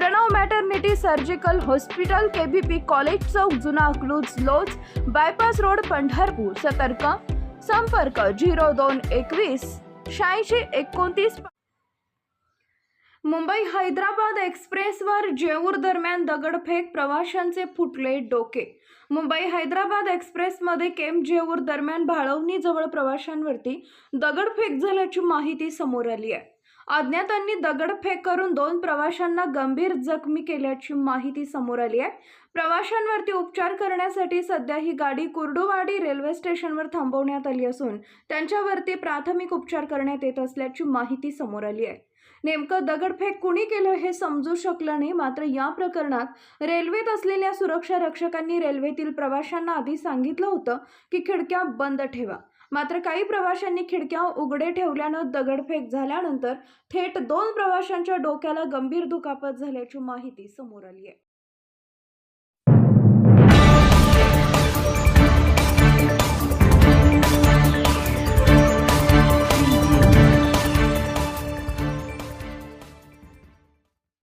Pranav maternity surgical hospital KBP college चौक जुना अकलूज लोज bypass road Pandharpur. सतर्क. संपर्क झिरो दोन एकवीस शहाऐंशी एकोणतीस मुंबई हैदराबाद एक्सप्रेसवर जेऊर दरम्यान दगडफेक. प्रवाशांचे फुटले डोके. मुंबई हैदराबाद एक्सप्रेसमध्ये केम जेऊर दरम्यान भाळवणीजवळ प्रवाशांवरती दगडफेक झाल्याची माहिती समोर आली आहे. अज्ञातांनी दगडफेक करून दोन प्रवाशांना गंभीर जखमी केल्याची माहिती समोर आली आहे. प्रवाशांवरती उपचार करण्यासाठी सध्या ही गाडी कुर्डुवाडी रेल्वे स्टेशनवर थांबवण्यात आली असून त्यांच्यावरती प्राथमिक उपचार करण्यात येत असल्याची माहिती समोर आली आहे. नेमकं दगडफेक कुणी केलं हे समजू शकलं नाही मात्र या प्रकरणात रेल्वेत असलेल्या सुरक्षा रक्षकांनी रेल्वेतील प्रवाशांना आधी सांगितलं होतं की खिडक्या बंद ठेवा. मात्र काही प्रवाशांनी खिडक्या उघडे ठेवल्यानं दगडफेक झाल्यानंतर थेट दोन प्रवाशांच्या डोक्याला गंभीर दुखापत झाल्याची माहिती समोर आली आहे.